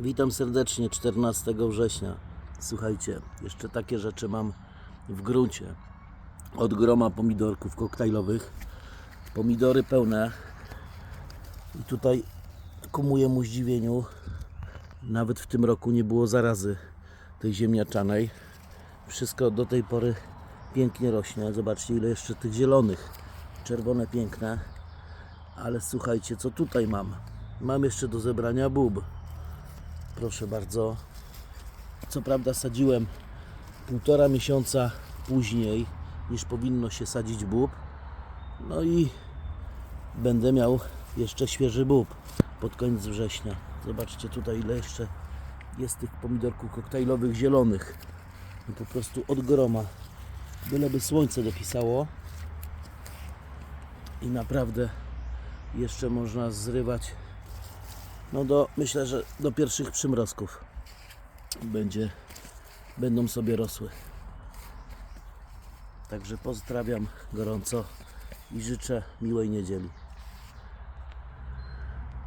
Witam serdecznie 14 września. Słuchajcie, jeszcze takie rzeczy mam w gruncie. Od groma pomidorków koktajlowych. Pomidory pełne. I tutaj ku mojemu zdziwieniu nawet w tym roku nie było zarazy tej ziemniaczanej. Wszystko do tej pory pięknie rośnie. Zobaczcie ile jeszcze tych zielonych. Czerwone piękne. Ale słuchajcie, co tutaj mam? Mam jeszcze do zebrania bób. Proszę bardzo. Co prawda sadziłem półtora miesiąca później niż powinno się sadzić bób. No i będę miał jeszcze świeży bób pod koniec września. Zobaczcie tutaj ile jeszcze jest tych pomidorków koktajlowych zielonych. No po prostu od groma. Byleby słońce dopisało. I naprawdę jeszcze można zrywać no do, myślę, że do pierwszych przymrozków będzie, będą sobie rosły. Także pozdrawiam gorąco i życzę miłej niedzieli.